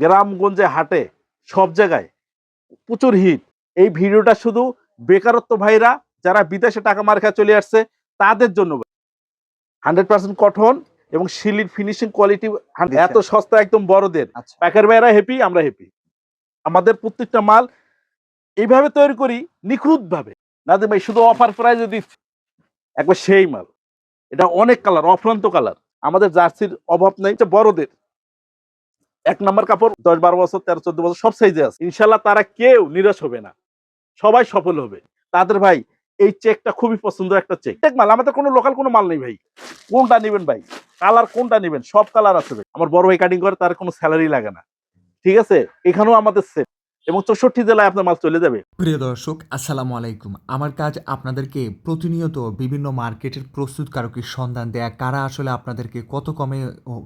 গ্রামগঞ্জে হাটে সব জায়গায়। প্রচুর হিট। এই ভিডিওটা শুধু বেকারত্ব ভাইরা যারা বিদেশে টাকা মার খেয়ে চলে আসছে তাদের জন্য। হান্ড্রেড পার্সেন্ট কঠন এবং শিলির ফিনিশিং কোয়ালিটি এত সস্তা একদম বড়দের। আচ্ছা। প্যাকের ভাইরা হ্যাপি আমরা হ্যাপি আমাদের প্রত্যেকটা মাল এইভাবে তৈরি করি নিখুঁত ভাবে নাদিম ভাই শুধু অফার প্রাইজে দিচ্ছি। একবার সেই মাল। এটা অনেক কালার অফ্রান্ত কালার আমাদের জার্সির অভাব নেই এটা বড়দের। এক নম্বর কাপড়, দশ বারো বছর, তেরো, চোদ্দ বছর, সব সাইজে আছে। ইনশাল্লাহ তারা কেউ নিরাশ হবে না। সবাই সফল হবে। তাদের ভাই, এই চেকটা খুবই পছন্দ একটা চেক চেক মাল, আমাদের কোনো লোকাল কোনো মাল নেই ভাই। কোনটা নেবেন ভাই? কালার কোনটা নেবেন? সব কালার আছে ভাই। আমার বড় ভাই কাটিং করে, তার কোনো স্যালারি লাগে না। ঠিক আছে? এখানেও আমাদের সেট এবং চৌষট্টি জেলায় আপনার মাল চলে যাবে। প্রিয় দর্শক, আসসালামু আলাইকুম। আমার কাজ আপনাদেরকে প্রতিনিয়ত বিভিন্ন মার্কেটের প্রস্তুতকারকের সন্ধান দেয়া, কারা আসলে আপনাদেরকে কত কমে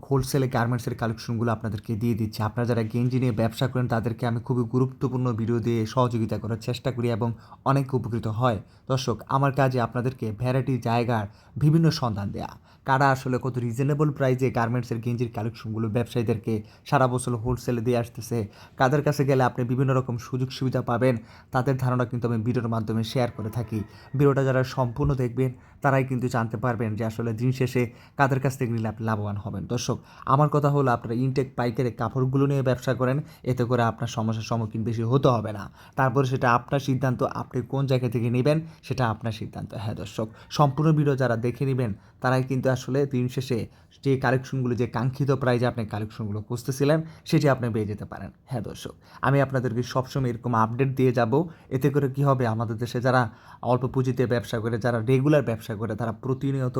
হোলসেলে গার্মেন্টসের কালেকশনগুলো আপনাদেরকে দিয়ে দিচ্ছে, আপনারা যারা গেঞ্জি নিয়ে ব্যবসা করেন, তাদেরকে আমি খুবই গুরুত্বপূর্ণ ভিডিও দিয়ে সহযোগিতা করার চেষ্টা করি এবং অনেক উপকৃত হয়। দর্শক, আমার কাজে আপনাদেরকে ভ্যারাইটি জায়গার বিভিন্ন সন্ধান দেয়া। কারা আসলে কত রিজনেবল প্রাইসে গার্মেন্টসের গেঞ্জির কালেকশনগুলো ব্যবসায়ীদেরকে সারা বছর হোলসেলে দিয়ে আসতেছে? কাদের কাছে গেলে আপনি বিভিন্ন রকম সুযোগ সুবিধা পাবেন? তাদের ধারণা কিন্তু আমি ভিডিওর মাধ্যমে শেয়ার করে থাকি। ভিডিওটা যারা সম্পূর্ণ দেখবেন, তারাই কিন্তু জানতে পারবেন যে আসলে দিন শেষে কাদের কাছ থেকে নিলে আপনি লাভবান হবেন। দর্শক, আমার কথা হলো আপনারা ইনটেক পাইকারি কাপড়গুলো নিয়ে ব্যবসা করেন, এতে করে আপনার সমস্যার সম্মুখীন বেশি হতে হবে না। তারপরে সেটা আপনার সিদ্ধান্ত, আপনি কোন জায়গা থেকে নেবেন, সেটা আপনার সিদ্ধান্ত। হ্যাঁ দর্শক, সম্পূর্ণ ভিডিও যারা দেখে নেবেন তারাই কিন্তু আসলে দিন শেষে যে কালেকশনগুলো যে কাঙ্ক্ষিত প্রাইজে আপনি কালেকশনগুলো খুঁজতেছিলেন, সেটি আপনি পেয়ে যেতে পারেন। হ্যাঁ দর্শক, আমি আপনাদেরকে সবসময় এরকম আপডেট দিয়ে যাব। এতে করে কি হবে? আমাদের দেশে যারা অল্প পুঁজিতে ব্যবসা করে, যারা রেগুলার ব্যবসা করে, তারা প্রতিনিয়ত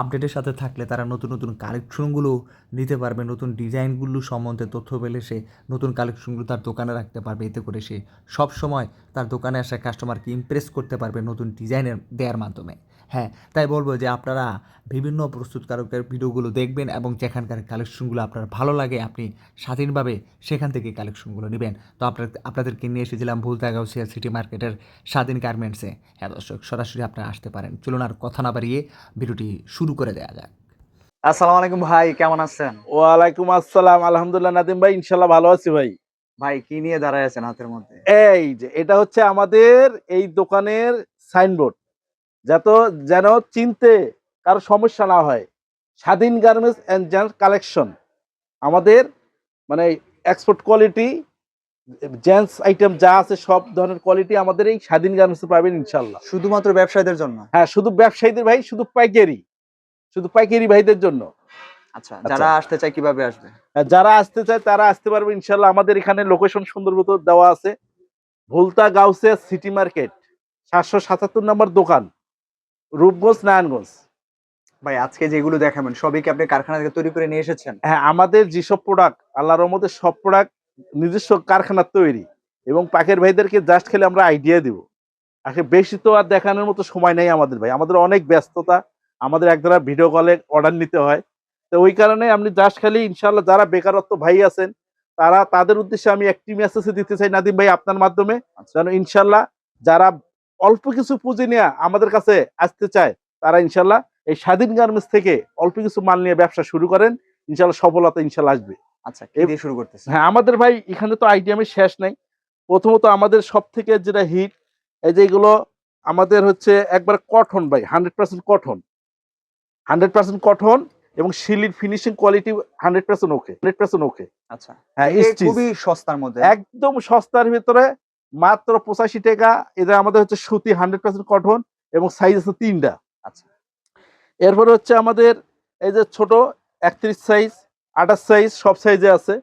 আপডেটের সাথে থাকলে তারা নতুন নতুন কালেকশনগুলো নিতে পারবে, নতুন ডিজাইনগুলো সম্বন্ধে তথ্য পেলে সে নতুন কালেকশনগুলো তার দোকানে রাখতে পারবে। এতে করে সে সবসময় তার দোকানে আসা কাস্টমারকে ইমপ্রেস করতে পারবে নতুন ডিজাইনের দেওয়ার মাধ্যমে। হ্যাঁ তাই বলব যে আপনারা বিভিন্ন প্রস্তুতকারকের ভিডিওগুলো দেখবেন এবং যেখানকার কালেকশনগুলো আপনার ভালো লাগে আপনি স্বাধীনভাবে সেখান থেকে কালেকশনগুলো নেবেন। তো আপনার আপনাদেরকে নিয়ে এসেছিলাম ভুলতাগাউসিয়া সিটি মার্কেটের স্বাধীন গার্মেন্টসে। হ্যাঁ দর্শক সরাসরি আপনারা আসতে পারেন। চলুন আর কথা না বাড়িয়ে ভিডিওটি শুরু করে দেওয়া যাক। আসসালামু আলাইকুম ভাই কেমন আছেন? ওয়ালাইকুম আসসালাম। আলহামদুলিল্লাহ নাদিম ভাই ইনশাল্লাহ ভালো আছি ভাই। ভাই কি নিয়ে দাঁড়ায় আছেন হাতের মধ্যে? এই যে এটা হচ্ছে আমাদের এই দোকানের সাইনবোর্ড। যত যেন চিনতে কারও সমস্যা না হয়। স্বাধীন গার্মেন্টস অ্যান্ড জেন্টস কালেকশন। আমাদের মানে এক্সপোর্ট কোয়ালিটি জেন্টস আইটেম যা আছে সব ধরনের কোয়ালিটি আমাদের এই স্বাধীন গার্মেন্টসে পাবেন ইনশাল্লাহ শুধুমাত্র ব্যবসায়ীদের জন্য? হ্যাঁ শুধু ব্যবসায়ীদের ভাই শুধু পাইকারি। শুধু পাইকারি ভাইদের জন্য। আচ্ছা যারা আসতে চায় কীভাবে আসবে? আর যারা আসতে চায় তারা আসতে পারবে ইনশাল্লাহ আমাদের এখানে লোকেশন সুন্দর মতো দেওয়া আছে। ভুলতা গাউসিয়া সিটি মার্কেট সাতশো সাতাত্তর নম্বর দোকান। রূপগঞ্জ নারায়ণগঞ্জ। ভাই আজকে যেগুলো দেখাবেন সবই কি আপনি কারখানা থেকে তৈরি করে নিয়ে এসেছেন? হ্যাঁ আমাদের যেসব প্রোডাক্ট আল্লাহর রহমতে সব প্রোডাক্ট নিজস্ব কারখানার তৈরি। এবং পাকের ভাইদেরকে জাস্ট খেলে আমরা আইডিয়া দিব। আসলে বেশি তো আর দেখানোর মতো সময় নেই আমাদের ভাই। আমাদের অনেক ব্যস্ততা আমাদের এক দ্বারা ভিডিও কলে অর্ডার নিতে হয়। তো ওই কারণে আপনি জাস্ট খালি ইনশাল্লাহ যারা বেকারত্ব ভাই আছেন তারা তাদের উদ্দেশ্যে আমি একটি মেসেজ দিতে চাই। নাদিম ভাই আপনার মাধ্যমে যেন ইনশাল্লাহ যারা অল্প কিছু পুঁজি নিয়ে আমাদের কাছে আসতে চায় তারা ইনশাল্লাহ এই স্বাধীন গার্মেন্টস থেকে অল্প কিছু মাল নিয়ে ব্যবসা শুরু করেন ইনশাল্লাহ সফলতা ইনশাল্লাহ আসবে। আচ্ছা শুরু করতেছেন? হ্যাঁ আমাদের ভাই এখানে তো আইটেমের শেষ নাই। প্রথমত আমাদের সব থেকে যেটা হিট এই যে এগুলো আমাদের হচ্ছে একবার কঠন ভাই hundred percent cotton hundred percent cotton এবং শিলির finishing quality hundred percent okay hundred percent okay আচ্ছা হ্যাঁ খুবই সস্তার মধ্যে। একদম সস্তার ভিতরে মাত্র পঁচাশি টাকা। এটা আমাদের হচ্ছে সুতি হান্ড্রেড পার্সেন্ট কঠন এবং সাইজ আছে তিনটা। আচ্ছা। এরপরে হচ্ছে আমাদের এই যে ছোট একত্রিশ সাইজ আঠাশ সাইজ সব সাইজে আছে।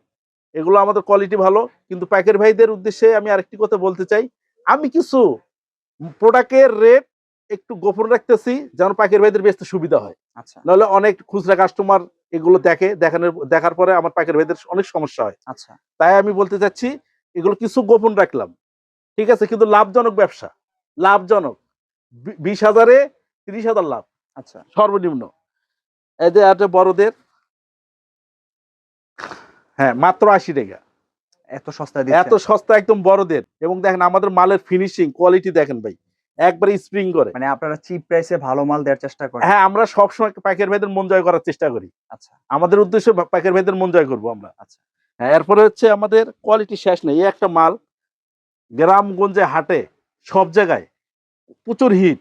এগুলো আমাদের কোয়ালিটি ভালো। কিন্তু প্যাকের ভাইদের উদ্দেশ্যে আমি আরেকটি কথা বলতে চাই। আমি কিছু প্রোডাক্টের রেট একটু গোপন রাখতেছি যেন পাকের ভাইদের বেচতে সুবিধা হয়। আচ্ছা। নাহলে অনেক খুচরা কাস্টমার এগুলো দেখে দেখানোর দেখার পরে আমার পাকের ভাইদের অনেক সমস্যা হয়। আচ্ছা। তাই আমি বলতে চাচ্ছি এগুলো কিছু গোপন রাখলাম। ঠিক আছে কিন্তু লাভজনক ব্যবসা। লাভজনক। বিশ হাজারে তিরিশ হাজার লাভ। আচ্ছা। সর্বনিম্ন। এই যে বড়দের। হ্যাঁ মাত্র আশি টাকা। এত সস্তা এত সস্তা একদম বড়দের। এবং দেখেন আমাদের মালের ফিনিশিং কোয়ালিটি দেখেন ভাই। একবারে স্প্রিং করে। মানে আপনারা চিপ প্রাইসে ভালো মাল দেওয়ার চেষ্টা করেন। হ্যাঁ আমরা সবসময় পাকের ভাইদের মন জয় করার চেষ্টা করি। আচ্ছা। আমাদের উদ্দেশ্য পাকের ভাইদের মন জয় করব আমরা। আচ্ছা। হ্যাঁ এরপরে হচ্ছে আমাদের কোয়ালিটি শেষ নেই। এই একটা মাল গ্রামগঞ্জে হাটে সব জায়গায় প্রচুর হিট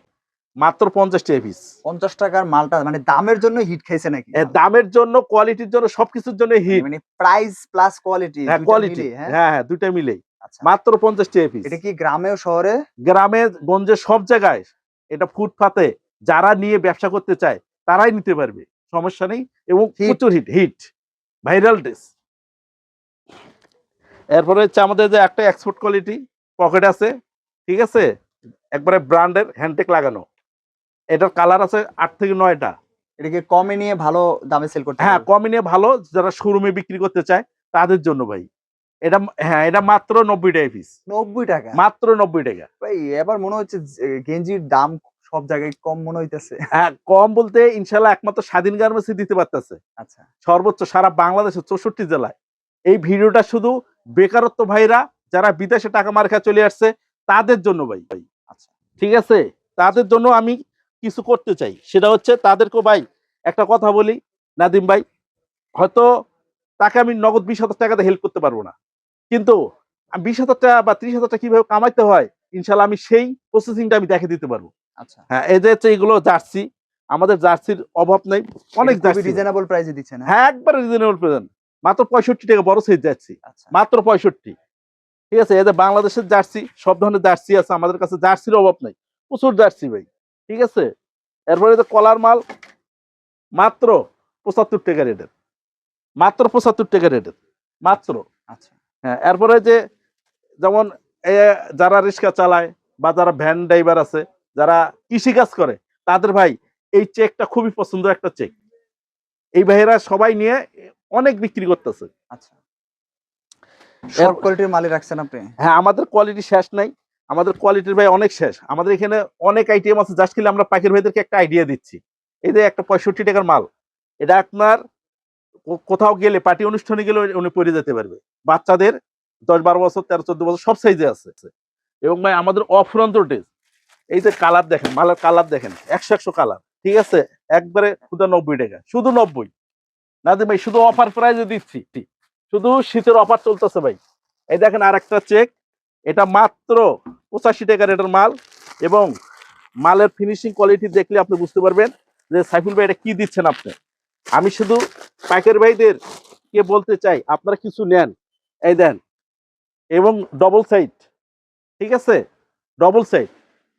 মাত্র পঞ্চাশ টাকা পিস পঞ্চাশ টাকার মালটা মানে দামের জন্য হিট খাইছে নাকি? দামের জন্য কোয়ালিটির জন্য সবকিছুর জন্য হিট। মানে প্রাইস প্লাস কোয়ালিটি হ্যাঁ কোয়ালিটি হ্যাঁ? হ্যাঁ হ্যাঁ দুইটা মিলেই আচ্ছা। মাত্র পঞ্চাশ টাকা পিস এটা কি গ্রামে শহরে? গ্রামে গঞ্জে সব জায়গায় এটা ফুটপাতে যারা নিয়ে ব্যবসা করতে চায় তারাই নিতে পারবে সমস্যা নেই। এবং প্রচুর হিট হিট। Viral dress. এরপরে হচ্ছে আমাদের যে একটা এক্সপোর্ট কোয়ালিটি পকেট আছে ঠিক আছে? একবারে ব্র্যান্ডের হ্যান্ডটেক লাগানো। এটার কালার আছে আট থেকে নয়টা। এটাকে কমে নিয়ে ভালো দামে সেল করতে হ্যাঁ? কমে নিয়ে ভালো যারা শোরুমে বিক্রি করতে চায় তাদের জন্য ভাই। এটা হ্যাঁ এটা মাত্র নব্বই টাকা পিস নব্বই টাকা? মাত্র নব্বই টাকা। ভাই এবার মনে হচ্ছে গেঞ্জির দাম সব জায়গায় কম মনে হইতেছে। হ্যাঁ কম বলতে ইনশাল্লাহ একমাত্র স্বাধীন গার্মেন্টসই দিতে পারতেছে। আচ্ছা। সর্বোচ্চ সারা বাংলাদেশের চৌষট্টি জেলায়। এই ভিডিওটা শুধু বেকারত্ব ভাইরা যারা বিদেশে টাকা মার্কা চলে আসছে তাদের জন্য ভাই। ভাই আচ্ছা। ঠিক আছে? তাদের জন্য আমি কিছু করতে চাই। সেটা হচ্ছে তাদেরকে ভাই একটা কথা বলি নাদিম ভাই। হয়তো তাকে আমি নগদ বিশ হাজার টাকাতে হেল্প করতে পারব না। কিন্তু বিশ হাজার টাকা বা ত্রিশ হাজার টাকা কীভাবে কামাইতে হয় ইনশাল্লাহ আমি সেই প্রসেসিংটা আমি দেখে দিতে পারব। আচ্ছা। হ্যাঁ এই যে হচ্ছে এইগুলো জার্সি আমাদের জার্সির অভাব নেই। অনেক জার্সি। রিজনেবল প্রাইসে দিচ্ছেন হ্যাঁ? একবার রিজনেবল প্রেজেন্ট মাত্র পঁয়ষট্টি টাকা বড় সাইজ যাচ্ছি। আচ্ছা। মাত্র পঁয়ষট্টি। ঠিক আছে? এদের বাংলাদেশের জার্সি সব ধরনের জার্সি আছে আমাদের কাছে জার্সির অভাব নাই। প্রচুর জার্সি ভাই ঠিক আছে? এরপরে যে কলার মাল মাত্র পঁচাত্তর টাকা রেটের মাত্র পঁচাত্তর টাকা রেটের মাত্র। আচ্ছা। হ্যাঁ এরপরে যে যেমন এ, যারা রিক্সা চালায় বা যারা ভ্যান ড্রাইভার আছে যারা কৃষিকাজ করে তাদের ভাই এই চেকটা খুবই পছন্দ একটা চেক। এই ভাইয়েরা সবাই নিয়ে অনেক বিক্রি করতেছে। আচ্ছা। সব কোয়ালিটির মালই রাখছেন আপনি? হ্যাঁ আমাদের কোয়ালিটি শেষ নাই। আমাদের কোয়ালিটির ভাই অনেক শেষ। আমাদের এখানে অনেক আইটেম আছে জাস্ট খেলে আমরা পাখির ভাইদেরকে একটা আইডিয়া দিচ্ছি। এই যে একটা পঁয়ষট্টি টাকার মাল এটা আপনার কোথাও গেলে পার্টি অনুষ্ঠানে গেলে উনি পরে যেতে পারবে। বাচ্চাদের দশ বারো বছর তেরো চোদ্দ বছর সব সাইজে আছে। এবং ভাই আমাদের অফুরন্ত ড্রেস এই যে কালার দেখেন মালের কালার দেখেন একশো একশো কালার ঠিক আছে? একবারে শুধু নব্বই টাকা শুধু নব্বই। না ভাই শুধু অফার প্রাইজে দিচ্ছি। শুধু শীতের অফার চলতেছে ভাই। এই দেখেন আর একটা চেক এটা মাত্র পঁচাশি টাকা রেটের মাল এবং মালের ফিনিশিং কোয়ালিটি দেখলে আপনি বুঝতে পারবেন যে সাইফুল ভাই এটা কী দিচ্ছেন আপনি। আমি শুধু পাইকার ভাইদের কে বলতে চাই আপনারা কিছু নেন। এই দেন। এবং ডবল সাইড ঠিক আছে? ডবল সাইড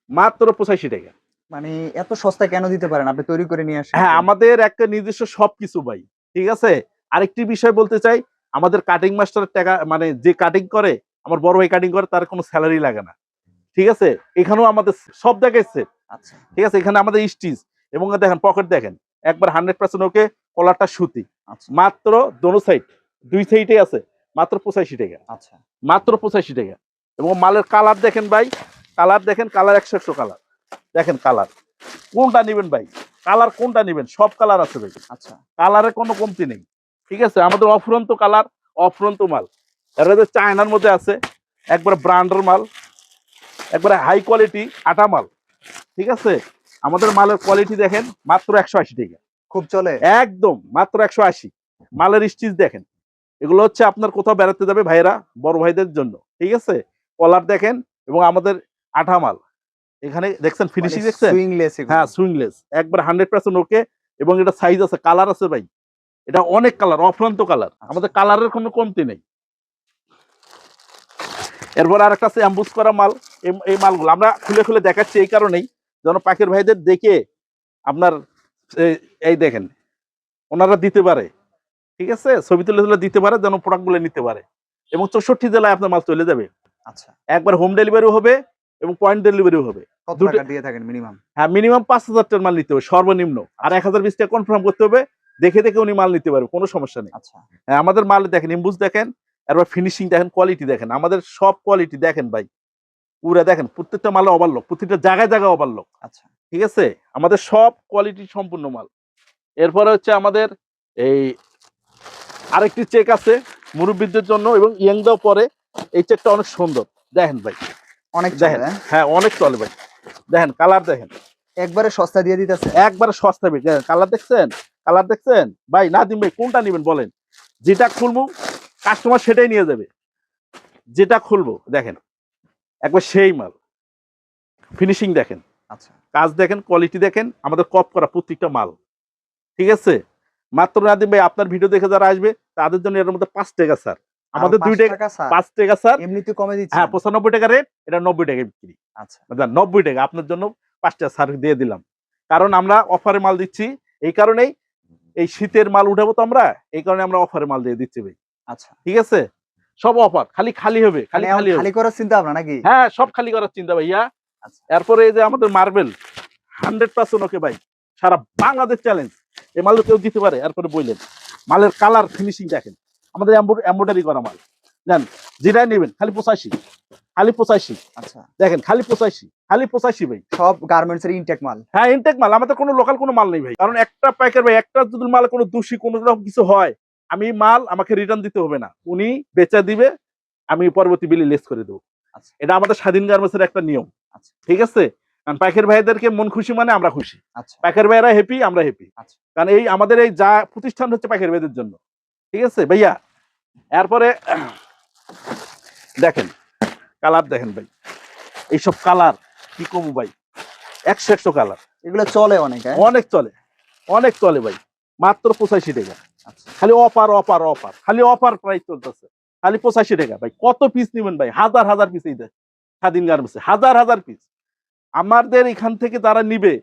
মাত্র পঁচাশি টাকা। মানে এত সস্তা কেন দিতে পারেন? আপনি তৈরি করে নিয়ে আসেন। হ্যাঁ আমাদের একটা নিজস্ব সবকিছু ভাই। ঠিক আছে? আরেকটি বিষয় বলতে চাই আমাদের কাটিং মাস্টারের টাকা মানে যে কাটিং করে আমার বড় ভাই কাটিং করে তার কোনো স্যালারি লাগে না। ঠিক আছে? এখানেও আমাদের সব জায়গায় সেট আচ্ছা। ঠিক আছে? এখানে আমাদের স্টিচ এবং দেখেন পকেট দেখেন একবার হান্ড্রেড পার্সেন্ট ওকে কলারটা সুতি। আচ্ছা। মাত্র দোনো সাইড দুই সাইডে আছে মাত্র পঁচাশি টাকা। আচ্ছা। মাত্র পঁচাশি টাকা। এবং মালের কালার দেখেন ভাই কালার দেখেন কালার একশো একশো কালার দেখেন কালার কোনটা নেবেন ভাই? কালার কোনটা নেবেন? সব কালার আছে ভাই। আচ্ছা। কালারে কোনো কমতি নেই। ঠিক আছে? আমাদের অফুরন্ত কালার অফুরন্ত মাল। এর মধ্যে চায়নার মধ্যে আছে একবার ব্র্যান্ডের মাল একবারে হাই কোয়ালিটি আটা মাল। ঠিক আছে? আমাদের মালের কোয়ালিটি দেখেন মাত্র একশো আশি টাকা। খুব চলে। একদম মাত্র একশো আশি। মালের স্টিচ দেখেন। এগুলো হচ্ছে আপনার কোথাও বেড়াতে যাবে ভাইরা বড় ভাইদের জন্য। ঠিক আছে? কলার দেখেন এবং আমাদের আঠা মাল। এখানে দেখছেন মানে ফিনিশিং দেখছেন সুইংলেস হ্যাঁ সুইংলেস একবার হান্ড্রেড পার্সেন্ট ওকে এবং এটা সাইজ আছে কালার আছে ভাই। এটা অনেক কালার অফ্রান্ত কালার আমাদের কালারের কোনো কমতি নেই। এরপর আর একটা আছে করা মাল। এই- মালগুলো আমরা খুলে খুলে দেখাচ্ছি এই কারণেই। যেন পাখির ভাইদের দেখে আপনার এই- দেখেন ওনারা দিতে পারে। ঠিক আছে? ছবি তুলে তুলে দিতে পারে যেন প্রোডাক্টগুলো নিতে পারে। এবং চৌষট্টি জেলায় আপনার মাল চলে যাবে। আচ্ছা। একবার হোম ডেলিভারিও হবে এবং পয়েন্ট ডেলিভারিও হবে। দুটো- দিয়ে থাকেন মিনিমাম হ্যাঁ মিনিমাম পাঁচ হাজার টাকার মাল নিতে হবে সর্বনিম্ন। আর এক হাজার বিশ টাকা কনফার্ম করতে হবে। দেখে দেখে উনি মাল নিতে পারবে কোনো সমস্যা নেই। আচ্ছা। হ্যাঁ আমাদের মাল দেখেন ইম্বুজ দেখেন এরপর ফিনিশিং দেখেন কোয়ালিটি দেখেন আমাদের সব কোয়ালিটি দেখেন ভাই। পুরা দেখেন প্রত্যেকটা মালে ওভারলোক প্রত্যেকটা জায়গায় জায়গায় ওভারলোক আচ্ছা। ঠিক আছে? আমাদের সব কোয়ালিটি সম্পূর্ণ মাল। এরপরে হচ্ছে আমাদের এই আরেকটি চেক আছে মুরব্বীদের জন্য এবং ইয়াংদাও পরে। এই চেকটা অনেক সুন্দর। দেখেন ভাই। অনেক দেখেন হ্যাঁ? হ্যাঁ অনেক চলে ভাই। দেখেন কালার দেখেন। একবারে সস্তা দিয়ে দিতেছে। একবারে সস্তা কালার দেখছেন? কালার দেখছেন? ভাই না দিন ভাই কোনটা নেবেন বলেন? যেটা খুলবো কাস্টমার সেটাই নিয়ে যাবে। যেটা খুলবো দেখেন। একবার সেই মাল। ফিনিশিং দেখেন। আচ্ছা। কাজ দেখেন কোয়ালিটি দেখেন আমাদের কপ করা প্রত্যেকটা মাল। ঠিক আছে? মাত্র নাদিম ভাই আপনার ভিডিও দেখে যারা আসবে তাদের জন্য এর মধ্যে পাঁচ টাকা স্যার আমাদের দুই টাকা স্যার, পাঁচ টাকা স্যার এমনিতে কমে দিচ্ছে। হ্যাঁ পঁচানব্বই টাকা রেট এটা নব্বই টাকা বিক্রি। আচ্ছা। নব্বই টাকা আপনার জন্য পাঁচটা স্যার দিয়ে দিলাম। কারণ আমরা অফারে মাল দিচ্ছি এই কারণেই এই শীতের মাল উঠাবো তো আমরা এই কারণে আমরা অফারে মাল দিয়ে দিচ্ছি ভাই। আচ্ছা। ঠিক আছে? সব অফার খালি খালি হবে খালি মানে খালি হবে। খালি করার চিন্তা ভাবনা নাকি? হ্যাঁ সব খালি করার চিন্তা ভাইয়া। আচ্ছা। এরপরে এই যে আমাদের মার্বেল হান্ড্রেড পার্সেন্ট ওকে ভাই। সারা বাংলাদেশ চ্যালেঞ্জ এই মাল কেউ দিতে পারে এরপরে বললেন। মালের কালার ফিনিশিং দেখেন। আমাদের এম্বোডারি করা মাল। দেন যেটাই নেবেন খালি পঁচাশি খালি পঁচাশি। আচ্ছা। দেখেন খালি পঁচাশি খালি পঁচাশি ভাই। সব গার্মেন্টস এর ইনটেক মাল। হ্যাঁ ইনটেক মাল আমাদের কোনো লোকাল কোনো মাল নেই ভাই। কারণ একটা প্যাকের ভাই একটা যদি মাল কোনো দোষী কোনো রকম কিছু হয় আমি মাল আমাকে রিটার্ন দিতে হবে না। উনি বেচা দিবে আমি পরবর্তী বিলি লেস করে দেবো। আচ্ছা। এটা আমাদের স্বাধীন গার্মেন্টসের একটা নিয়ম। আচ্ছা। ঠিক আছে? কারণ পাইকার ভাইদেরকে মন খুশি মানে আমরা খুশি। আচ্ছা। পাইকার ভাইরা হ্যাপি আমরা হ্যাপি আচ্ছা। কারণ এই আমাদের এই যা প্রতিষ্ঠান হচ্ছে পাইকার ভাইদের জন্য। ঠিক আছে? ভাইয়া এরপরে দেখেন কালার দেখেন ভাই। এইসব কালার কি কমু ভাই? একশো একশো কালার। এগুলো চলে অনেক হ্যাঁ? অনেক চলে অনেক চলে ভাই। মাত্র পঁচাশি টাকা। আচ্ছা। খালি অফার অফার অফার। খালি অফার প্রাইস চলতেছে। খালি পঁচাশি টাকা ভাই। কত পিস নেবেন ভাই? হাজার হাজার পিস এই স্বাধীন গার্মেন্টসে হাজার হাজার পিস আমাদের এখান থেকে তারা নিবে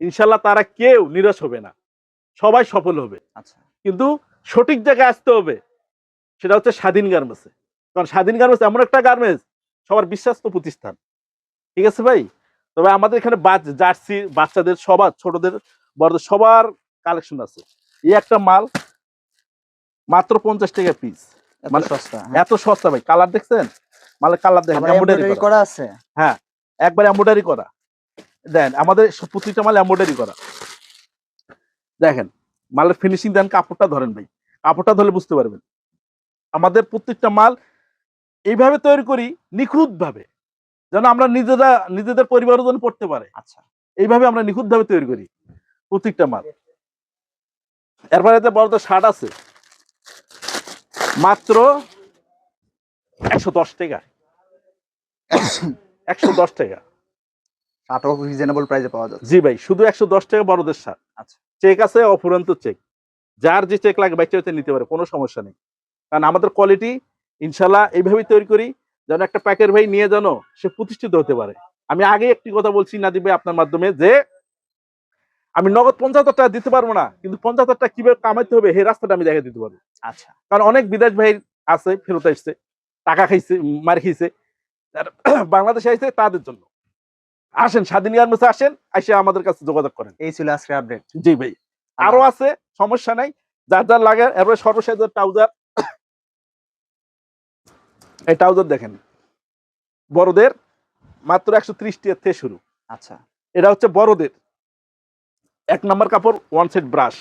ইনশাল্লাহ তারা কেউ নিরাশ হবে না। সবাই সফল হবে। আচ্ছা। কিন্তু সঠিক জায়গায় আসতে হবে। সেটা হচ্ছে স্বাধীন গার্মেন্টসে কারণ স্বাধীন গার্মেন্টস এমন একটা গার্মেন্টস সবার বিশ্বাস্ত প্রতিষ্ঠান। ঠিক আছে ভাই? তবে আমাদের এখানে জার্সি বাচ্চাদের সবার ছোটদের বড়দের সবার কালেকশন আছে। এই একটা মাল মাত্র পঞ্চাশ টাকা পিস এত মানে- সস্তা হ্যাঁ। এত সস্তা ভাই কালার দেখছেন? মালের কালার দেখেন এমব্রয়ডারি করা। আছে? একবার এমব্রয়ডারি করা। দেন আমাদের প্রতিটা মাল এমব্রয়ডারি করা। দেখেন মালের ফিনিশিং দেন কাপড়টা ধরেন ভাই। কাপড়টা ধরে বুঝতে পারবেন। আমাদের প্রত্যেকটা মাল এইভাবে তৈরি করি নিখুঁত ভাবে যেন আমরা নিজেরা নিজেদের পরিবারের জন্য পড়তে পারে। আচ্ছা। এইভাবে আমরা নিখুঁত ভাবে তৈরি করি প্রত্যেকটা মাল এরপরে যে বড়দের শার্ট আছে। মাত্র একশো দশ টাকা। একশো দশ টাকা। শার্টও রিজনেবল প্রাইসে পাওয়া জি ভাই শুধু একশো দশ টাকা বড়দের সার আচ্ছা। চেক আছে অফুরন্ত চেক। যার যে চেক লাগে বাচ্চা নিতে পারে কোনো সমস্যা নেই। কারণ আমাদের কোয়ালিটি ইনশাল্লাহ এইভাবেই তৈরি করি যেন একটা প্যাকের ভাই নিয়ে যেন সে প্রতিষ্ঠিত হতে পারে। আমি আগে একটি কথা বলছি নাদিব ভাই আপনার মাধ্যমে যে আমি নগদ পঞ্চাশ টাকা দিতে পারব না কিন্তু পঞ্চাশ টাকা কীভাবে কামাইতে হবে সেই রাস্তাটা আমি দেখে দিতে পারব। আচ্ছা। কারণ অনেক বিদেশ ভাই আছে ফেরত আসছে টাকা খাইছে মার খাইছে বাংলাদেশে আসছে তাদের জন্য। আসেন স্বাধীন গার্মেন্টসে আসেন এসে আমাদের কাছে যোগাযোগ করেন। এই ছিল আজকে আপডেট জি ভাই। আরও আছে সমস্যা নাই যার যার লাগে এরপরে সর্বশেষ ট্রাউজার এই ট্রাউজার দেখেন। বড়দের মাত্র একশো ত্রিশ টাকার থেকে শুরু। আচ্ছা। এটা হচ্ছে বড়দের। এক নম্বর কাপড় ওয়ান সেট ব্রাশ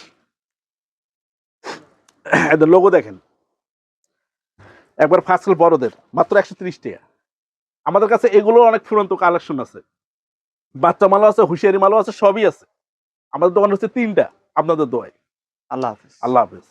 এদের লোগো দেখেন। একবার ফার্স্ট বড়দের মাত্র একশো ত্রিশ টাকা আমাদের কাছে এগুলো অনেক ফুরন্ত কালেকশন আছে। বাচ্চা মালও আছে হুঁশিয়ারি মালও আছে সবই আছে। আমাদের দোকান হচ্ছে তিনটা আপনাদের দোয়ায়। আল্লাহ হাফিজ। আল্লাহ হাফেজ।